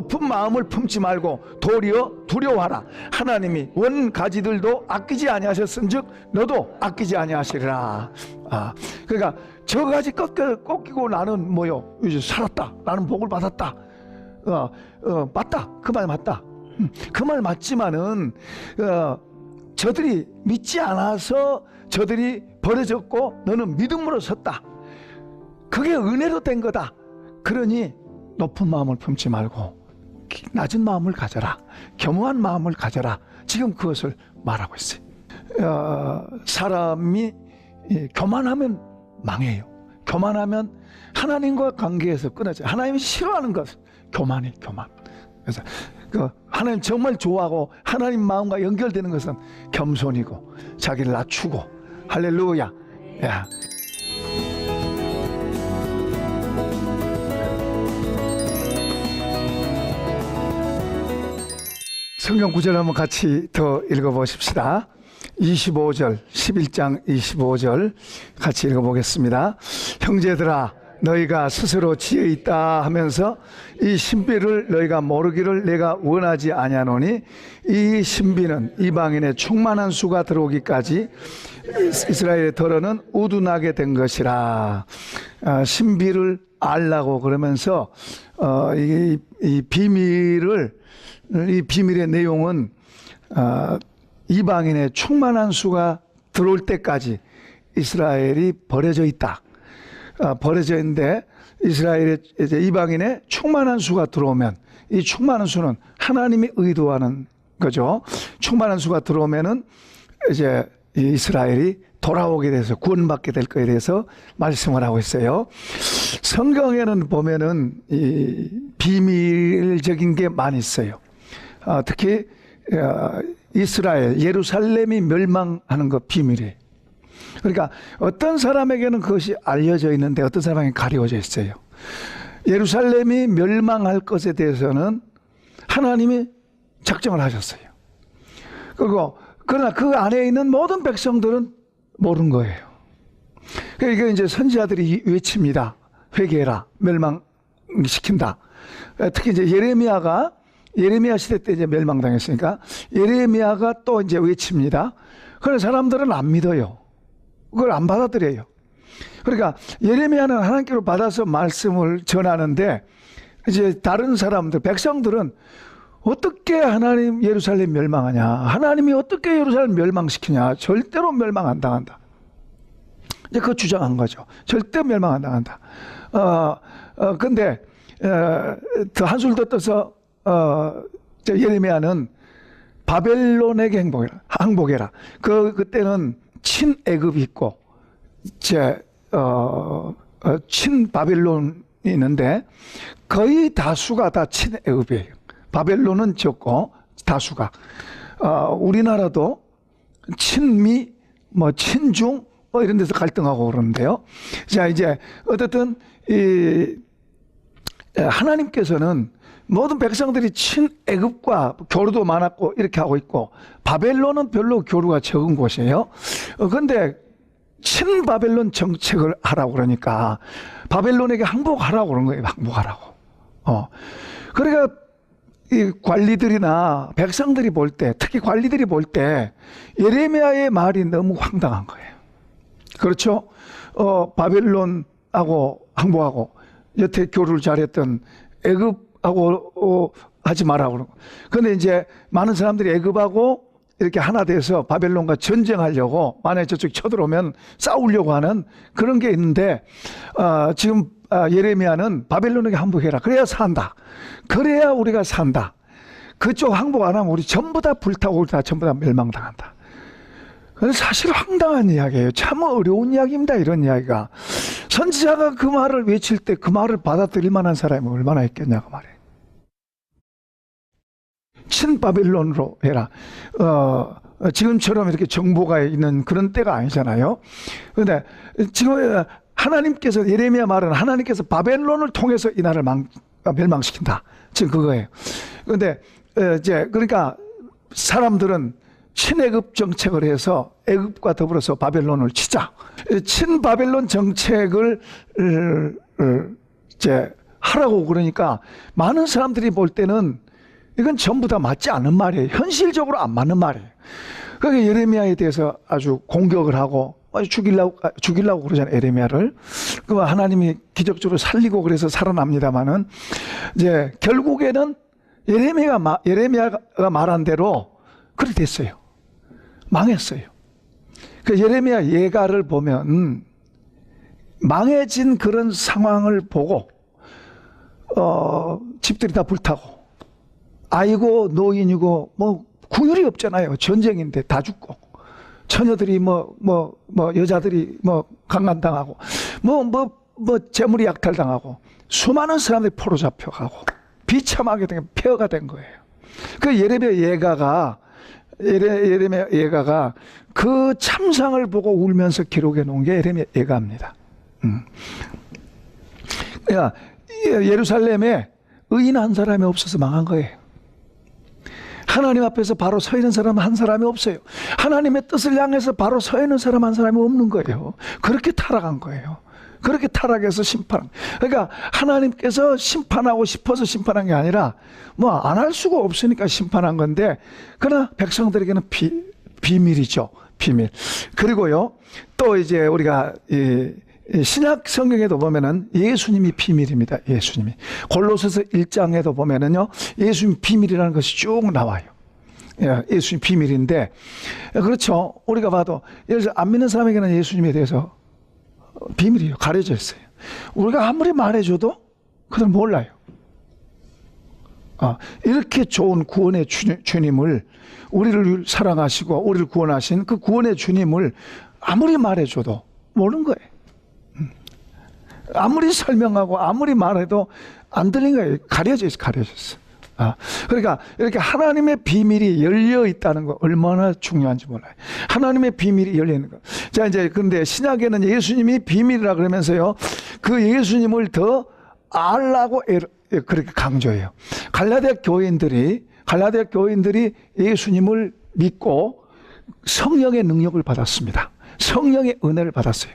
높은 마음을 품지 말고 도리어 두려워하라. 하나님이 원 가지들도 아끼지 아니하셨은즉 너도 아끼지 아니하시리라. 아, 그러니까 저 가지 꺾이고 나는 뭐요? 이제 살았다. 나는 복을 받았다. 어, 어, 맞다. 그 말 맞다. 그 말 맞지만은 어, 저들이 믿지 않아서 저들이 버려졌고 너는 믿음으로 섰다. 그게 은혜로 된 거다. 그러니 높은 마음을 품지 말고 낮은 마음을 가져라. 겸허한 마음을 가져라. 지금 그것을 말하고 있어요. 어, 사람이 예, 교만하면 망해요. 교만하면 하나님과 관계에서 끊어져요. 하나님이 싫어하는 것 교만이 교만. 그래서 그 하나님 정말 좋아하고 하나님 마음과 연결되는 것은 겸손이고 자기를 낮추고 할렐루야. 야. 성경 구절 한번 같이 더 읽어보십시다. 25절, 11장 25절 같이 읽어보겠습니다. 형제들아, 너희가 스스로 지혜 있다 하면서 이 신비를 너희가 모르기를 내가 원하지 아니하노니 이 신비는 이방인의 충만한 수가 들어오기까지 이스라엘의 덜어는 우둔하게 된 것이라 아, 신비를 알라고 그러면서 어, 이, 이 비밀을 이 비밀의 내용은 어, 이방인의 충만한 수가 들어올 때까지 이스라엘이 버려져 있다. 어, 버려져 있는데 이스라엘의 이제 이방인의 충만한 수가 들어오면 이 충만한 수는 하나님이 의도하는 거죠. 충만한 수가 들어오면은 이제 이 이스라엘이 돌아오게 돼서 구원받게 될 거에 대해서 말씀을 하고 있어요. 성경에는 보면은 이 비밀적인 게 많이 있어요. 어, 특히 어, 이스라엘 예루살렘이 멸망하는 거 비밀이에요. 그러니까 어떤 사람에게는 그것이 알려져 있는데 어떤 사람에게는 가려져 있어요. 예루살렘이 멸망할 것에 대해서는 하나님이 작정을 하셨어요. 그리고 그러나 그 안에 있는 모든 백성들은 모르는 거예요. 그러니까 이제 선지자들이 외칩니다. 회개해라. 멸망시킨다. 특히 이제 예레미야가 예레미야 시대 때 이제 멸망당했으니까 예레미야가 또 이제 외칩니다. 그런 사람들은 안 믿어요. 그걸 안 받아들여요. 그러니까 예레미야는 하나님께로 받아서 말씀을 전하는데 이제 다른 사람들 백성들은 어떻게 하나님 예루살렘 멸망하냐? 하나님이 어떻게 예루살렘 멸망시키냐? 절대로 멸망 안 당한다. 이제 그 주장한 거죠. 절대 멸망 안 당한다. 어, 어, 근데, 어, 더 한술 더 떠서, 어, 저 예레미야는 바벨론에게 행복해라. 항복해라. 그, 그때는 친애굽이 있고, 제, 어, 어, 친바벨론이 있는데, 거의 다수가 다 친애굽이에요. 바벨론은 적고, 다수가. 어, 우리나라도 친미, 뭐, 친중, 뭐 이런 데서 갈등하고 그러는데요. 자, 이제, 어쨌든, 이, 하나님께서는 모든 백성들이 친애굽과 교류도 많았고 이렇게 하고 있고 바벨론은 별로 교류가 적은 곳이에요. 어, 근데 친바벨론 정책을 하라고 그러니까 바벨론에게 항복하라고 그런 거예요. 항복하라고. 어. 그러니까 이 관리들이나 백성들이 볼 때, 특히 관리들이 볼 때 예레미야의 말이 너무 황당한 거예요. 그렇죠? 어, 바벨론하고 항복하고 여태 교류를 잘했던 애굽 하고 어, 하지 말라고 그러고. 근데 이제 많은 사람들이 애굽하고 이렇게 하나 돼서 바벨론과 전쟁하려고 만약에 저쪽 쳐들어오면 싸우려고 하는 그런 게 있는데 어, 지금 아, 예레미야는 바벨론에게 항복해라. 그래야 산다. 그래야 우리가 산다. 그쪽 항복 안 하면 우리 전부 다 불타고 다 전부 다 멸망당한다. 사실 황당한 이야기예요. 참 어려운 이야기입니다. 이런 이야기가. 선지자가 그 말을 외칠 때 그 말을 받아들일 만한 사람이 얼마나 있겠냐고 말이에요. 친바벨론으로 해라. 어, 지금처럼 이렇게 정보가 있는 그런 때가 아니잖아요. 그런데 지금 하나님께서 예레미야 말은 하나님께서 바벨론을 통해서 이 나라를 망, 멸망시킨다. 지금 그거예요. 그런데 이제 그러니까 사람들은 친애굽 정책을 해서 애굽과 더불어서 바벨론을 치자. 친바벨론 정책을 이제 하라고 그러니까 많은 사람들이 볼 때는 이건 전부 다 맞지 않는 말이에요. 현실적으로 안 맞는 말이에요. 그러니까 예레미야에 대해서 아주 공격을 하고 아주 죽이려고 아, 죽이려고 그러잖아요. 예레미야를. 그 하나님이 기적적으로 살리고 그래서 살아납니다마는 이제 결국에는 예레미야가 마- 예레미야가 말한 대로 그렇게 됐어요. 망했어요. 그 예레미야 예가를 보면 망해진 그런 상황을 보고 어, 집들이 다 불타고 아이고 노인이고 뭐 구휼이 없잖아요. 전쟁인데 다 죽고 처녀들이 뭐 뭐 뭐 여자들이 뭐 강간당하고 뭐 뭐 뭐 재물이 약탈당하고 수많은 사람들이 포로 잡혀가고 비참하게 된 폐허가 된 거예요. 그 예레미야 예가가 예레, 예레미야 예가가 그 참상을 보고 울면서 기록해 놓은 게 예레미야 예가입니다. 음. 야, 예- 예루살렘에 의인 한 사람이 없어서 망한 거예요. 하나님 앞에서 바로 서 있는 사람 한 사람이 없어요. 하나님의 뜻을 향해서 바로 서 있는 사람 한 사람이 없는 거예요. 그렇게 타락한 거예요. 그렇게 타락해서 심판. 그러니까 하나님께서 심판하고 싶어서 심판한 게 아니라 뭐 안 할 수가 없으니까 심판한 건데 그러나 백성들에게는 비, 비밀이죠. 비밀. 그리고요 또 이제 우리가 이, 이 신약 성경에도 보면은 예수님이 비밀입니다. 예수님이 골로새서 1장에도 보면은요 예수님 비밀이라는 것이 쭉 나와요. 예, 예수님 비밀인데 그렇죠. 우리가 봐도 예를 들어 안 믿는 사람에게는 예수님에 대해서 비밀이에요. 가려져 있어요. 우리가 아무리 말해 줘도 그들은 몰라요. 아, 이렇게 좋은 구원의 주, 주님 을 우리를 사랑하시고 우리를 구원하신 그 구원의 주님을 아무리 말해 줘도 모르는 거예요. 음. 아무리 설명하고 아무리 말해도 안 들린 거예요. 가려져 있어, 가려져 있어. 아, 그러니까 이렇게 하나님의 비밀이 열려 있다는 거 얼마나 중요한지 몰라요. 하나님의 비밀이 열려 있는 거. 자, 이제 근데 신약에는 예수님이 비밀이라 그러면서요. 그 예수님을 더 알라고 애- 그렇게 강조해요. 갈라디아 교인들이 갈라디아 교인들이 예수님을 믿고 성령의 능력을 받았습니다. 성령의 은혜를 받았어요.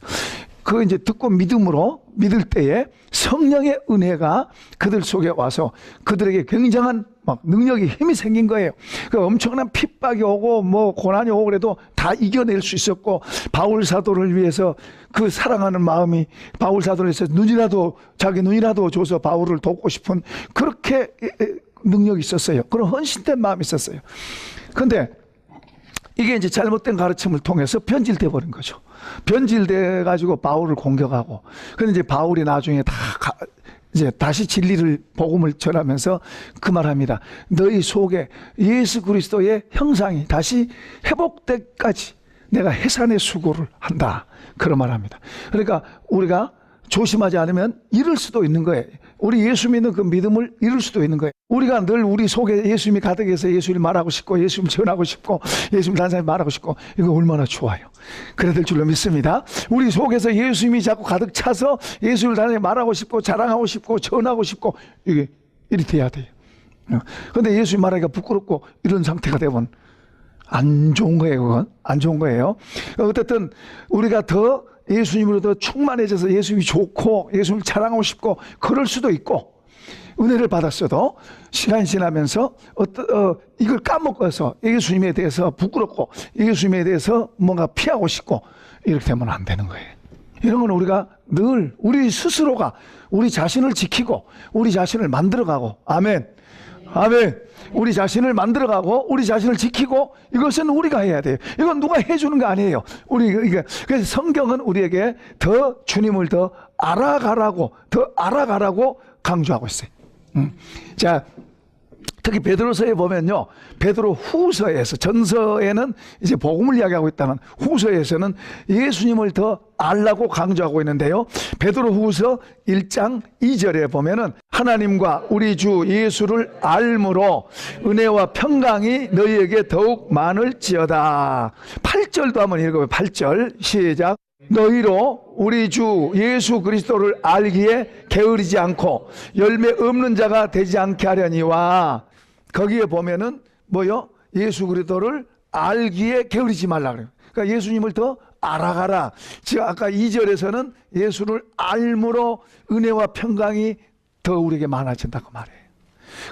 그 이제 듣고 믿음으로 믿을 때에 성령의 은혜가 그들 속에 와서 그들에게 굉장한 막 능력이 힘이 생긴 거예요. 그 엄청난 핍박이 오고 뭐 고난이 오고 그래도 다 이겨낼 수 있었고 바울 사도를 위해서 그 사랑하는 마음이 바울 사도를 위해서 눈이라도 자기 눈이라도 줘서 바울을 돕고 싶은 그렇게 능력이 있었어요. 그런 헌신된 마음이 있었어요. 근데 이게 이제 잘못된 가르침을 통해서 변질돼 버린 거죠. 변질돼 가지고 바울을 공격하고. 근데 이제 바울이 나중에 다 가- 이제 다시 진리를 복음을 전하면서 그 말합니다. 너희 속에 예수 그리스도의 형상이 다시 회복되까지 내가 해산의 수고를 한다. 그런 말합니다. 그러니까 우리가 조심하지 않으면 잃을 수도 있는 거예요. 우리 예수 믿는 그 믿음을 잃을 수도 있는 거예요. 우리가 늘 우리 속에 예수님이 가득해서 예수님 말하고 싶고 예수님 전하고 싶고 예수님 사람이 말하고 싶고 이거 얼마나 좋아요. 그래야 될 줄로 믿습니다. 우리 속에서 예수님이 자꾸 가득 차서 다른 사람이 말하고 싶고 자랑하고 싶고 전하고 싶고 이게 이리 돼야 돼요. 그런데 예수님 말하기가 부끄럽고 이런 상태가 되면 안 좋은 거예요, 그건. 안 좋은 거예요. 어쨌든 우리가 더 예수님으로 더 충만해져서 예수님이 좋고 예수님을 자랑하고 싶고 그럴 수도 있고 은혜를 받았어도 시간이 지나면서 어떤 어, 이걸 까먹어서 예수님에 대해서 부끄럽고 예수님에 대해서 뭔가 피하고 싶고 이렇게 되면 안 되는 거예요. 이런 건 우리가 늘 우리 스스로가 우리 자신을 지키고 우리 자신을 만들어가고 아멘. 아멘. 우리 자신을 만들어가고 우리 자신을 지키고 이것은 우리가 해야 돼요. 이건 누가 해주는 거 아니에요. 우리 그래서 성경은 우리에게 더 주님을 더 알아가라고 더 알아가라고 강조하고 있어요. 음. 자. 특히 베드로서에 보면요. 베드로 후서에서 전서에는 이제 복음을 이야기하고 있다면 후서에서는 예수님을 더 알라고 강조하고 있는데요. 베드로 후서 1장 2절에 보면은 하나님과 우리 주 예수를 알므로 은혜와 평강이 너희에게 더욱 많을지어다. 8절도 한번 읽어봐요. 8절 시작. 너희로 우리 주 예수 그리스도를 알기에 게으르지 않고 열매 없는 자가 되지 않게 하려니와 거기에 보면은 뭐요? 예수 그리스도를 알기에 게으르지 말라 그래요. 그러니까 예수님을 더 알아가라. 지금 아까 2절에서는 예수를 알므로 은혜와 평강이 더 우리에게 많아진다고 말해요.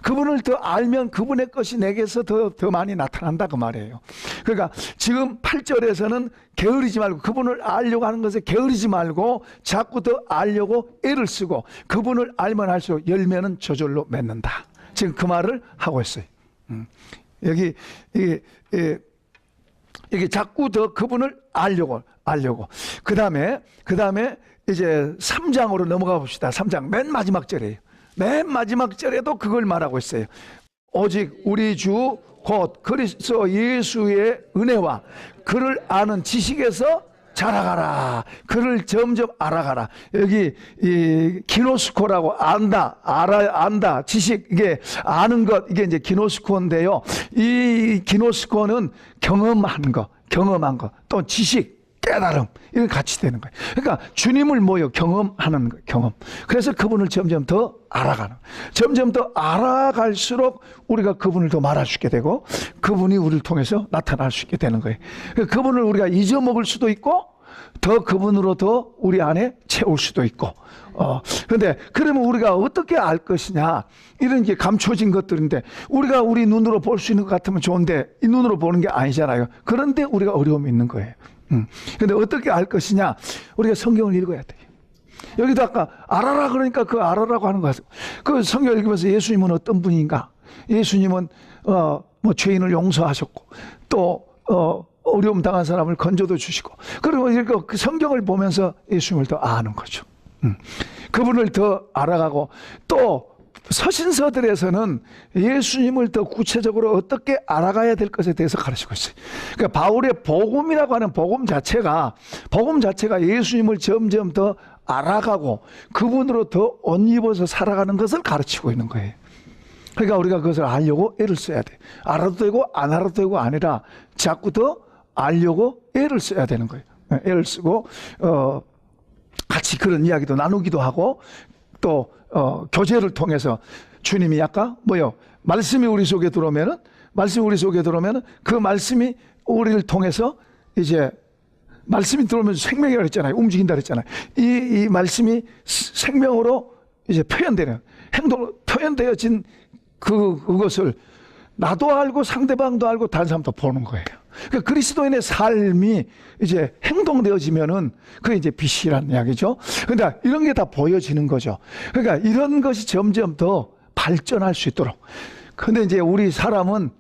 그분을 더 알면 그분의 것이 내게서 더, 더 많이 나타난다 그 말이에요. 그러니까 지금 8절에서는 게으르지 말고 그분을 알려고 하는 것에 게으르지 말고 자꾸 더 알려고 애를 쓰고 그분을 알면 할수록 열매는 저절로 맺는다. 지금 그 말을 하고 있어요. 음. 여기 이게, 이 이게 자꾸 더 그분을 알려고 알려고 그 다음에 그 다음에 이제 3장으로 넘어가 봅시다. 3장 맨 마지막 절이에요. 맨 마지막 절에도 그걸 말하고 있어요. 오직 우리 주 곧 그리스도 예수의 은혜와 그를 아는 지식에서 자라가라. 그를 점점 알아가라. 여기 이 기노스코라고 안다, 알아, 안다, 지식 이게 아는 것 이게 이제 기노스코인데요. 이 기노스코는 경험한 거, 경험한 거, 또 지식, 깨달음 이건 같이 되는 거예요. 그러니까 주님을 뭐요 경험하는 거, 경험. 그래서 그분을 점점 더 알아가는. 점점 더 알아갈수록 우리가 그분을 더 말할 수 있게 되고 그분이 우리를 통해서 나타날 수 있게 되는 거예요. 그러니까 그분을 우리가 잊어먹을 수도 있고 더 그분으로 더 우리 안에 채울 수도 있고. 어, 그런데 그러면 우리가 어떻게 알 것이냐? 이런 게 감춰진 것들인데 우리가 우리 눈으로 볼 수 있는 것 같으면 좋은데 이 눈으로 보는 게 아니잖아요. 그런데 우리가 어려움이 있는 거예요. 음. 근데 어떻게 알 것이냐? 우리가 성경을 읽어야 돼요. 여기도 아까 알아라 그러니까 그 알아라고 하는 거예요. 그 성경 읽으면서 예수님은 어떤 분인가? 예수님은 어 뭐 죄인을 용서하셨고 또 어, 어려움 당한 사람을 건져도 주시고 그리고 이렇게 그 성경을 보면서 예수님을 더 아는 거죠. 음. 그분을 더 알아가고 또 서신서들에서는 예수님을 더 구체적으로 어떻게 알아가야 될 것에 대해서 가르치고 있어요. 그러니까 바울의 복음이라고 하는 복음 자체가 복음 자체가 예수님을 점점 더 알아가고 그분으로 더 옷 입어서 살아가는 것을 가르치고 있는 거예요. 그러니까 우리가 그것을 알려고 애를 써야 돼. 알아도 되고 안 알아도 되고 아니라 자꾸 더 알려고 애를 써야 되는 거예요. 애를 쓰고 어 같이 그런 이야기도 나누기도 하고 또 어, 교제를 통해서 주님이 아까 뭐요 말씀이 우리 속에 들어오면은 말씀이 우리 속에 들어오면은 그 말씀이 우리를 통해서 이제 말씀이 들어오면 생명이라고 그랬잖아요. 움직인다 그랬잖아요. 이, 이 말씀이 생명으로 이제 표현되는 행동 표현되어진 그 그것을 나도 알고 상대방도 알고 다른 사람도 보는 거예요. 그러니까 그리스도인의 삶이 이제 행동되어지면은 그게 이제 빛이라는 이야기죠. 그러니까 이런 게 다 보여지는 거죠. 그러니까 이런 것이 점점 더 발전할 수 있도록. 근데 이제 우리 사람은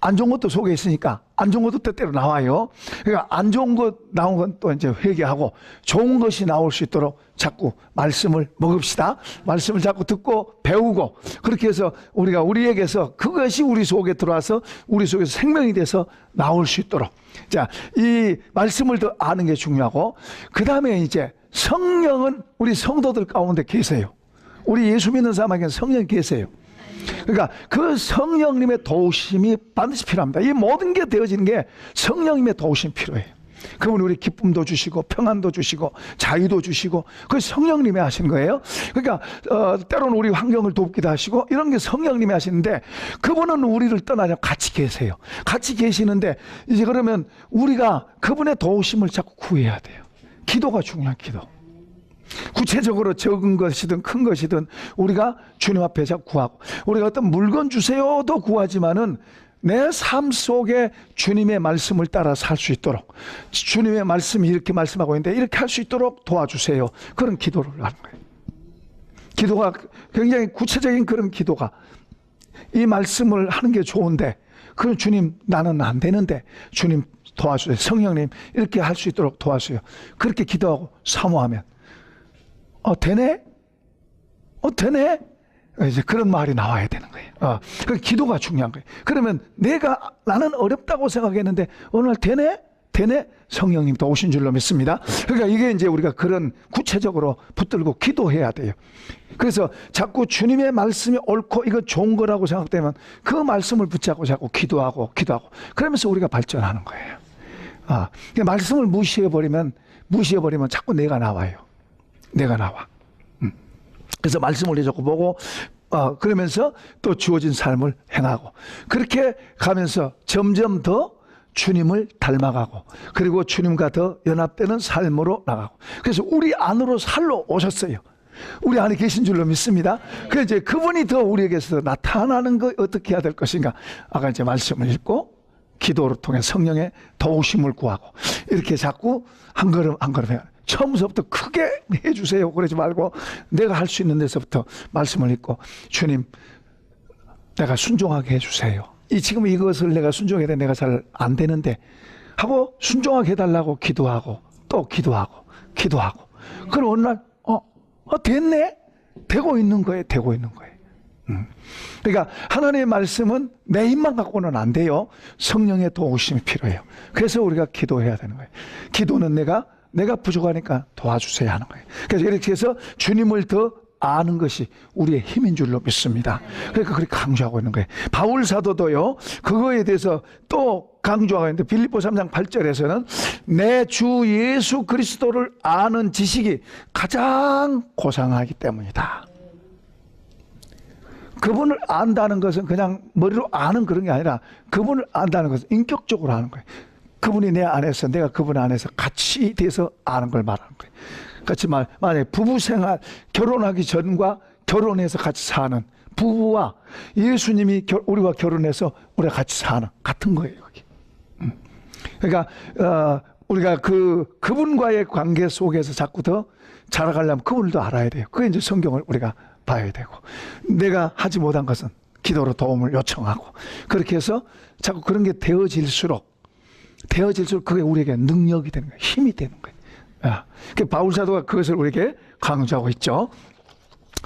안 좋은 것도 속에 있으니까 안 좋은 것도 때때로 나와요. 그러니까 안 좋은 것 나온 건 또 이제 회개하고 좋은 것이 나올 수 있도록 자꾸 말씀을 먹읍시다. 말씀을 자꾸 듣고 배우고 그렇게 해서 우리가 우리에게서 그것이 우리 속에 들어와서 우리 속에서 생명이 돼서 나올 수 있도록. 자, 이 말씀을 더 아는 게 중요하고 그 다음에 이제 성령은 우리 성도들 가운데 계세요. 우리 예수 믿는 사람에게는 성령 이 계세요. 그러니까 그 성령님의 도우심이 반드시 필요합니다. 이 모든 게 되어지는 게 성령님의 도우심이 필요해요. 그분이 우리 기쁨도 주시고 평안도 주시고 자유도 주시고 그 성령님이 하신 거예요. 그러니까 어, 때로는 우리 환경을 돕기도 하시고 이런 게 성령님이 하시는데 그분은 우리를 않고 같이 계세요. 같이 계시는데 이제 그러면 우리가 그분의 도우심을 자꾸 구해야 돼요. 기도가 중요한 기도. 구체적으로 적은 것이든 큰 것이든 우리가 주님 앞에 자꾸 구하고 우리가 어떤 물건 주세요도 구하지만은 내 삶 속에 주님의 말씀을 따라 살 수 있도록 주님의 말씀이 이렇게 말씀하고 있는데 이렇게 할 수 있도록 도와주세요. 그런 기도를 하는 거예요. 기도가 굉장히 구체적인 그런 기도가 이 말씀을 하는 게 좋은데 그럼 주님 나는 안 되는데 주님 도와주세요. 성령님 이렇게 할 수 있도록 도와주세요. 그렇게 기도하고 사모하면 어, 되네? 어, 되네? 이제 그런 말이 나와야 되는 거예요. 어, 그 기도가 중요한 거예요. 그러면 내가 나는 어렵다고 생각했는데 날 되네? 되네? 성령님 도 오신 줄로 믿습니다. 그러니까 이게 이제 우리가 그런 구체적으로 붙들고 기도해야 돼요. 그래서 자꾸 주님의 말씀이 옳고 이거 좋은 거라고 생각되면 그 말씀을 붙잡고 자꾸 기도하고 기도하고 그러면서 우리가 발전하는 거예요. 아, 말씀을 무시해 버리면 무시해 버리면 자꾸 내가 나와요. 내가 나와. 음. 그래서 말씀을 자꾸 보고 어, 그러면서 또 주어진 삶을 행하고 그렇게 가면서 점점 더 주님을 닮아가고 그리고 주님과 더 연합되는 삶으로 나가고 그래서 우리 안으로 살러 오셨어요. 우리 안에 계신 줄로 믿습니다. 그래서 이제 그분이 더 우리에게서 나타나는 거 어떻게 해야 될 것인가? 아까 이제 말씀을 읽고 기도를 통해 성령의 도우심을 구하고 이렇게 자꾸 한 걸음 한 걸음 해요. 처음부터 크게 해주세요. 그러지 말고 내가 할 수 있는 데서부터 말씀을 읽고 주님 내가 순종하게 해주세요. 이 지금 이것을 내가 순종해야 돼. 내가 잘 안 되는데 하고 순종하게 해달라고 기도하고 또 기도하고 기도하고 그럼 어느 날 어, 어 됐네 되고 있는 거예요. 되고 있는 거예요. 음. 그러니까 하나님의 말씀은 내 힘만 갖고는 안 돼요. 성령의 도우심이 필요해요. 그래서 우리가 기도해야 되는 거예요. 기도는 내가 내가 부족하니까 도와주세요 하는 거예요. 그래서 이렇게 해서 주님을 더 아는 것이 우리의 힘인 줄로 믿습니다. 그러니까 그렇게 강조하고 있는 거예요. 바울 사도도요, 그거에 대해서 또 강조하고 있는데, 빌립보 3장 8절에서는 내 주 예수 그리스도를 아는 지식이 가장 고상하기 때문이다. 그분을 안다는 것은 그냥 머리로 아는 그런 게 아니라 그분을 안다는 것은 인격적으로 아는 거예요. 그분이 내 안에서 내가 그분 안에서 같이 돼서 아는 걸 말하는 거예요. 같이 말 만약에 부부 생활 결혼하기 전과 결혼해서 같이 사는 부부와 예수님이 결- 우리와 결혼해서 우리가 같이 사는 같은 거예요. 여기. 음. 그러니까 어, 우리가 그 그분과의 관계 속에서 자꾸 더 자라가려면 그분을 더 알아야 돼요. 그게 이제 성경을 우리가 봐야 되고 내가 하지 못한 것은 기도로 도움을 요청하고 그렇게 해서 자꾸 그런 게 되어질수록 되어질수록 그게 우리에게 능력이 되는 거예요. 힘이 되는 거예요. 야, 그 바울 사도가 그것을 우리에게 강조하고 있죠.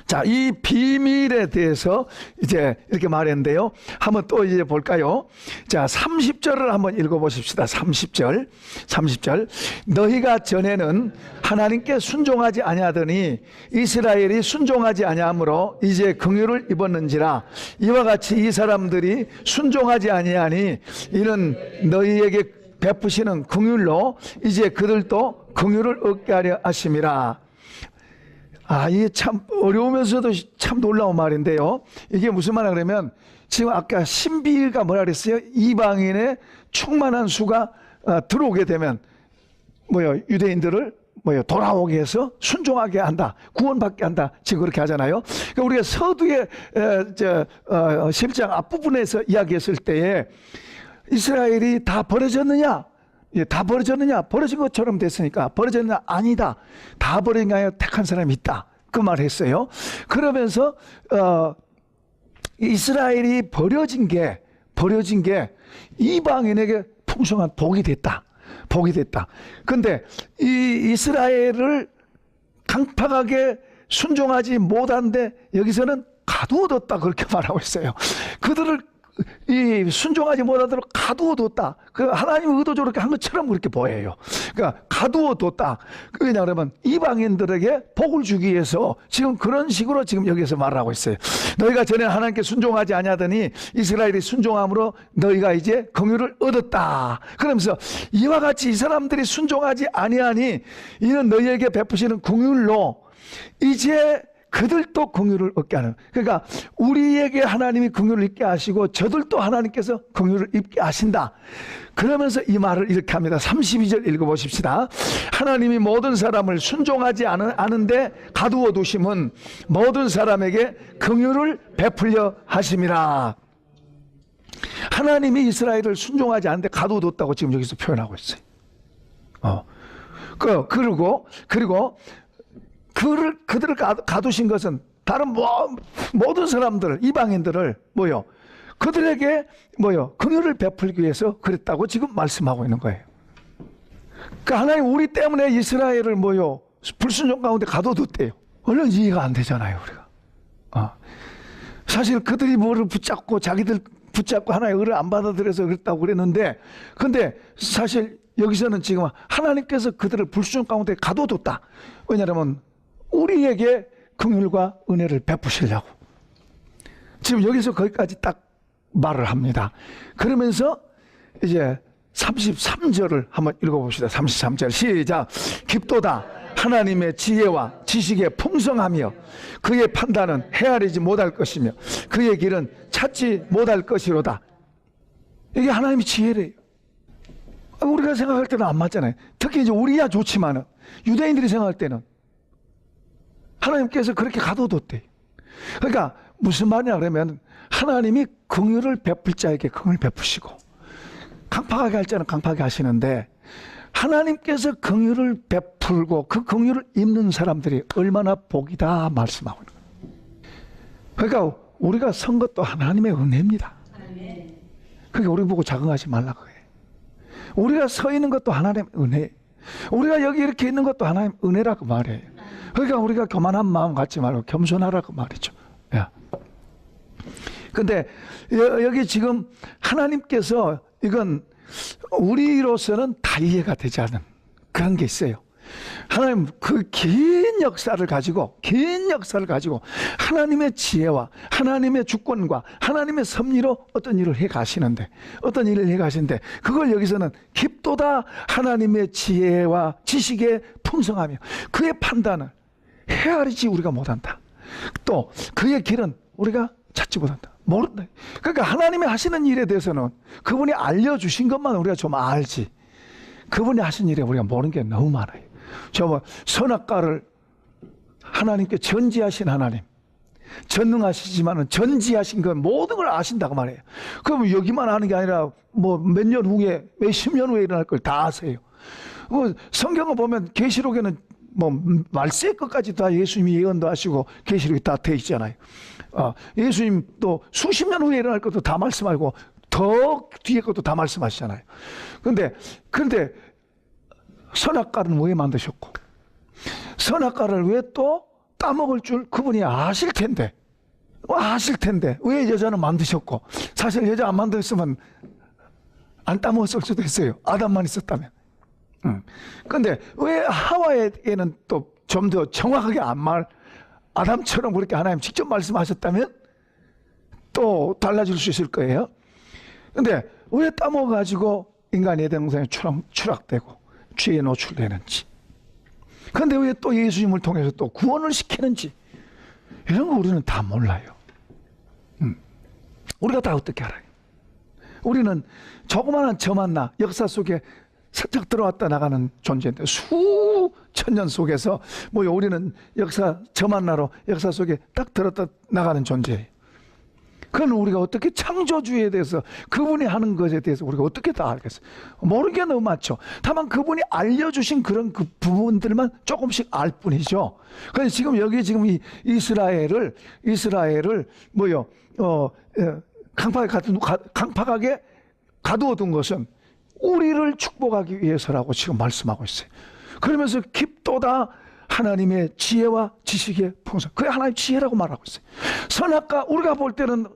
자, 이 비밀에 대해서 이제 이렇게 말했는데요. 한번 또 이제 볼까요? 자, 30절을 한번 읽어 보십시다. 30절. 30절. 너희가 전에는 하나님께 순종하지 아니하더니 이스라엘이 순종하지 아니하므로 이제 긍휼을 입었는지라 이와 같이 이 사람들이 순종하지 아니하니 이는 너희에게 베푸시는 긍휼로 이제 그들도 긍휼을 얻게 하려 하심이라. 아, 이게 참 어려우면서도 참 놀라운 말인데요. 이게 무슨 말이냐 그러면 지금 아까 신비가 뭐라 그랬어요? 이방인의 충만한 수가 어, 들어오게 되면 뭐요 유대인들을 뭐요 돌아오게 해서 순종하게 한다, 구원받게 한다. 지금 그렇게 하잖아요. 그러니까 우리가 서두에 에, 저 어, 10장 앞부분에서 이야기했을 때에 이스라엘이 다 버려졌느냐? 예, 다 버려졌느냐? 버려진 것처럼 됐으니까 버려졌느냐? 아니다. 다 버린 게 아니라 택한 사람이 있다. 그 말 했어요. 그러면서 어, 이스라엘이 버려진 게 버려진 게 이방인에게 풍성한 복이 됐다. 복이 됐다. 근데 이 이스라엘을 강팍하게 순종하지 못한데 여기서는 가두어뒀다 그렇게 말하고 있어요. 그들을 이 순종하지 못하도록 가두어뒀다. 그 하나님 의도적으로 한 것처럼 그렇게 보여요. 그러니까 가두어뒀다. 그냐 그러면 이방인들에게 복을 주기 위해서 지금 그런 식으로 지금 여기서 말하고 있어요. 너희가 전에 하나님께 순종하지 아니하더니 이스라엘이 순종함으로 너희가 이제 긍휼을 얻었다. 그러면서 이와 같이 이 사람들이 순종하지 아니하니 이는 너희에게 베푸시는 긍휼로 이제 그들도 긍휼을 얻게 하는. 그러니까 우리에게 하나님이 긍휼을 입게 하시고 저들도 하나님께서 긍휼을 입게 하신다. 그러면서 이 말을 이렇게 합니다. 32절 읽어 보십시다. 하나님이 모든 사람을 순종하지 않은, 않은데 가두어 두심은 모든 사람에게 긍휼을 베풀려 하심이라. 하나님이 이스라엘을 순종하지 않는데 가두어 뒀다고 지금 여기서 표현하고 있어요. 어. 그, 그리고, 그리고 그를 그들을 가, 가두신 것은 다른 뭐, 모든 사람들을 이방인들을 뭐요 그들에게 뭐요 긍휼을 베풀기 위해서 그랬다고 지금 말씀하고 있는 거예요. 그 하나님 우리 때문에 이스라엘을 뭐요 불순종 가운데 가둬뒀대요. 얼른 이해가 안 되잖아요 우리가. 어. 사실 그들이 뭐를 붙잡고 자기들 붙잡고 하나의 의를 안 받아들여서 그랬다고 그랬는데 근데 사실 여기서는 지금 하나님께서 그들을 불순종 가운데 가둬뒀다. 왜냐하면 우리에게 긍휼과 은혜를 베푸시려고. 지금 여기서 거기까지 딱 말을 합니다. 그러면서 이제 33절을 한번 읽어봅시다. 33절 시작. 깊도다 하나님의 지혜와 지식의 풍성하며 그의 판단은 헤아리지 못할 것이며 그의 길은 찾지 못할 것이로다. 이게 하나님의 지혜래요. 우리가 생각할 때는 안 맞잖아요. 특히 이제 우리야 좋지만은 유대인들이 생각할 때는 하나님께서 그렇게 가둬뒀대. 그러니까 무슨 말이냐 그러면 하나님이 긍휼을 베풀 자에게 긍휼 베푸시고 강팍하게 할 자는 강팍하게 하시는데 하나님께서 긍휼을 베풀고 그 긍휼을 입는 사람들이 얼마나 복이다 말씀하고 있는 거예요. 그러니까 우리가 선 것도 하나님의 은혜입니다. 그게 우리 보고 자긍하지 말라고 해. 우리가 서 있는 것도 하나님의 은혜. 우리가 여기 이렇게 있는 것도 하나님 은혜라고 말해요. 그러니까 우리가 교만한 마음 갖지 말고 겸손하라고 말이죠. 야. 근데 여- 여기 지금 하나님께서 이건 우리로서는 다 이해가 되지 않은 그런 게 있어요. 하나님 그 긴 역사를 가지고 긴 역사를 가지고 하나님의 지혜와 하나님의 주권과 하나님의 섭리로 어떤 일을 해 가시는데 어떤 일을 해 가시는데 그걸 여기서는 깊도다 하나님의 지혜와 지식의 풍성하며 그의 판단을 헤아리지 우리가 못한다. 또 그의 길은 우리가 찾지 못한다. 모른다. 그러니까 하나님이 하시는 일에 대해서는 그분이 알려주신 것만 우리가 좀 알지. 그분이 하신 일에 우리가 모르는 게 너무 많아요. 저뭐 선악과를 하나님께 전지하신 하나님. 전능하시지만은 전지하신 그 모든 걸 아신다고 말해요. 그럼 여기만 아는 게 아니라 뭐 몇 년 후에 몇 십 년 후에 일어날 걸 다 아세요. 뭐 성경을 보면 계시록에는 뭐 말세 것까지 다 예수님이 예언도 하시고 계시록이 다 돼 있잖아요. 아, 예수님 또 수십 년 후에 일어날 것도 다 말씀하고 더 뒤에 것도 다 말씀하시잖아요. 근데 근데 선악과는 왜 만드셨고 선악과를 왜 또 따먹을 줄 그분이 아실 텐데 아실 텐데 왜 여자는 만드셨고 사실 여자 안 만들었으면 안 따먹었을 수도 있어요. 아담만 있었다면. 음. 근데 왜 하와에게는 또 좀 더 정확하게 안 말, 아담처럼 그렇게 하나님 직접 말씀하셨다면 또 달라질 수 있을 거예요. 근데 왜 따먹어가지고 인간의 동생이 추락, 추락되고 죄에 노출되는지. 근데 왜 또 예수님을 통해서 또 구원을 시키는지. 이런 거 우리는 다 몰라요. 음. 우리가 다 어떻게 알아요? 우리는 조그마한 저 만 나 역사 속에 살짝 들어왔다 나가는 존재인데 수천 년 속에서 뭐 우리는 역사 저 만 나로 역사 속에 딱 들었다 나가는 존재예요. 그건 우리가 어떻게 창조주에 대해서 그분이 하는 것에 대해서 우리가 어떻게 다 알겠어요? 모르는 게 너무 많죠. 다만 그분이 알려주신 그런 그 부분들만 조금씩 알 뿐이죠. 그래서 지금 여기 지금 이 이스라엘을 이스라엘을 뭐요 어 예, 강팍하게 가- 강팍하게 가두어둔 것은 우리를 축복하기 위해서라고 지금 말씀하고 있어요. 그러면서 깊도다 하나님의 지혜와 지식의 풍성. 그게 하나님의 지혜라고 말하고 있어요. 선악과 우리가 볼 때는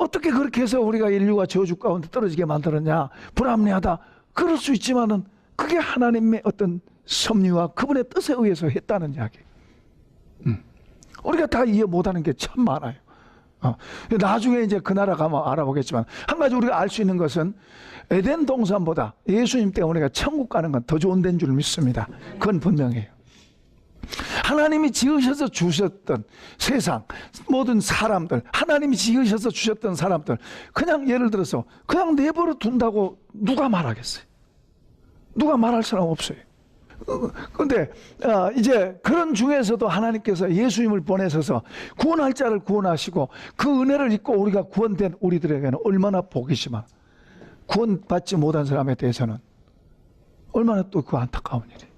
어떻게 그렇게 해서 우리가 인류가 저주 가운데 떨어지게 만들었냐 불합리하다. 그럴 수 있지만은 그게 하나님의 어떤 섭리와 그분의 뜻에 의해서 했다는 이야기. 음. 우리가 다 이해 못하는 게 참 많아요. 어. 나중에 이제 그 나라 가면 알아보겠지만 한 가지 우리가 알 수 있는 것은 에덴 동산보다 예수님 때문에 우리가 천국 가는 건 더 좋은 데인 줄 믿습니다. 그건 분명해요. 하나님이 지으셔서 주셨던 세상 모든 사람들 하나님이 지으셔서 주셨던 사람들 그냥 예를 들어서 그냥 내버려 둔다고 누가 말하겠어요? 누가 말할 사람 없어요. 근데 어, 이제 그런 중에서도 하나님께서 예수님을 보내셔서 구원할 자를 구원하시고 그 은혜를 입고 우리가 구원된 우리들에게는 얼마나 복이지만 구원받지 못한 사람에 대해서는 얼마나 또 그 안타까운 일이. 음.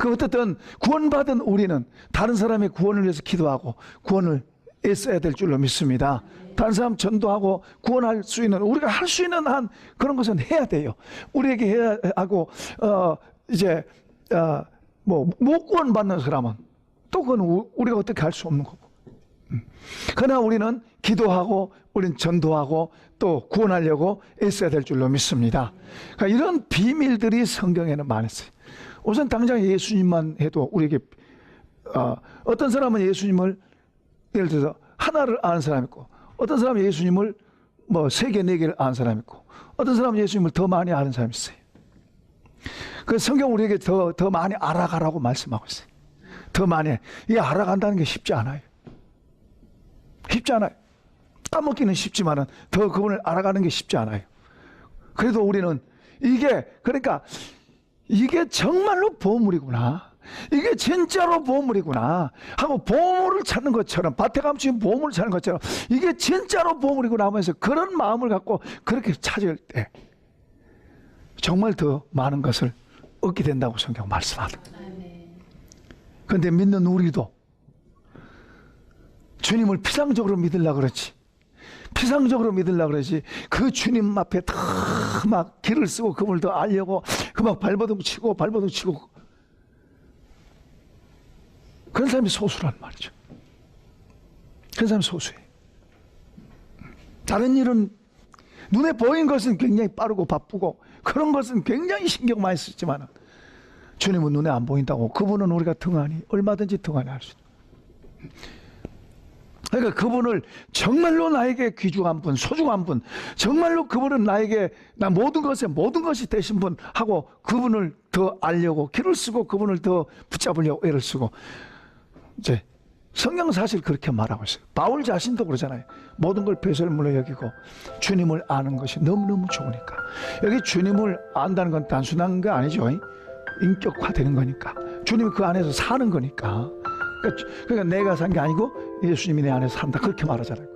그 어쨌든 구원받은 우리는 다른 사람의 구원을 위해서 기도하고 구원을 애써야 될 줄로 믿습니다. 다른 사람 전도하고 구원할 수 있는 우리가 할 수 있는 한 그런 것은 해야 돼요. 우리에게 해야 하고 어 이제 어 뭐못 구원받는 사람은 또 그건 우- 우리가 어떻게 할 수 없는 거고. 음. 그러나 우리는 기도하고 우리는 전도하고 또 구원하려고 애써야 될 줄로 믿습니다. 그러니까 이런 비밀들이 성경에는 많았어요. 우선 당장 예수님만 해도 우리에게 어, 어떤 사람은 예수님을 예를 들어서 하나를 아는 사람이 있고 어떤 사람은 예수님을 뭐 세 개, 네 개를 아는 사람이 있고 어떤 사람은 예수님을 더 많이 아는 사람이 있어요. 그 성경 우리에게 더, 더 많이 알아가라고 말씀하고 있어요. 더 많이. 이 알아간다는 게 쉽지 않아요. 쉽지 않아요. 까먹기는 쉽지만은 더 그분을 알아가는 게 쉽지 않아요. 그래도 우리는 이게 그러니까 이게 정말로 보물이구나. 이게 진짜로 보물이구나 하고 보물을 찾는 것처럼 밭에 지금 보물을 찾는 것처럼 이게 진짜로 보물이구나 하면서 그런 마음을 갖고 그렇게 찾을 때 정말 더 많은 것을 얻게 된다고 성경 말씀하다. 그런데 믿는 우리도 주님을 피상적으로 믿으려 그러지. 피상적으로 믿으려 그러지. 그 주님 앞에 다 막 길을 쓰고 그분을 더 알려고 그막 발버둥 치고 발버둥 치고 그런 사람이 소수란 말이죠. 그런 사람이 소수예요. 다른 일은 눈에 보인 것은 굉장히 빠르고 바쁘고 그런 것은 굉장히 신경 많이 쓰지만 주님은 눈에 안 보인다고 그분은 우리가 등한히 얼마든지 등한히 할 수 있다. 그러니까 그분을 정말로 나에게 귀중한 분, 소중한 분, 정말로 그분은 나에게 나 모든 것에 모든 것이 되신 분 하고 그분을 더 알려고 길을 쓰고 그분을 더 붙잡으려고 애를 쓰고 이제 성경 사실 그렇게 말하고 있어요. 바울 자신도 그러잖아요. 모든 걸 배설물로 여기고 주님을 아는 것이 너무너무 좋으니까. 여기 주님을 안다는 건 단순한 게 아니죠. 인격화되는 거니까. 주님이 그 안에서 사는 거니까. 그러니까, 그러니까 내가 산 게 아니고 예수님이 내 안에서 산다. 그렇게 말하잖아요.